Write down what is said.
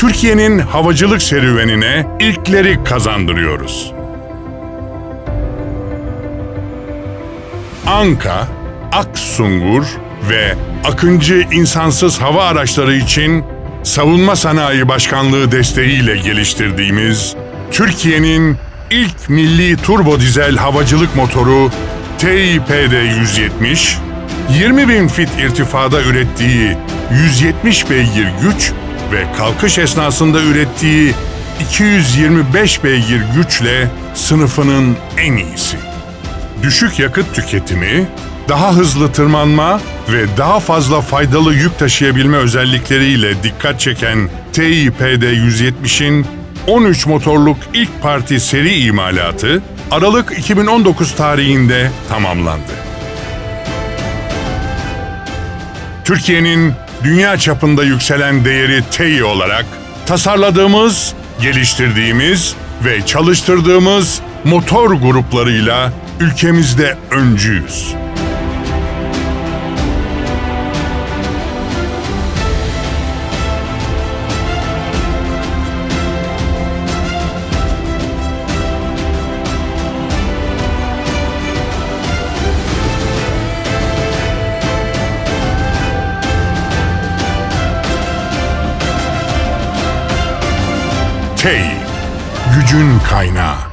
Türkiye'nin havacılık serüvenine ilkleri kazandırıyoruz. Anka, Aksungur ve Akıncı insansız hava araçları için Savunma Sanayi Başkanlığı desteğiyle geliştirdiğimiz Türkiye'nin ilk milli turbo dizel havacılık motoru TİPD 170, 20 bin fit irtifada ürettiği 170 beygir güç ve kalkış esnasında ürettiği 225 beygir güçle sınıfının en iyisi düşük yakıt tüketimi, daha hızlı tırmanma ve daha fazla faydalı yük taşıyabilme özellikleriyle dikkat çeken TİPD 170'in 13 motorluk ilk parti seri imalatı Aralık 2019 tarihinde tamamlandı. Türkiye'nin dünya çapında yükselen değeri TEİ olarak tasarladığımız, geliştirdiğimiz ve çalıştırdığımız motor gruplarıyla ülkemizde öncüyüz. TEİ, gücün kaynağı.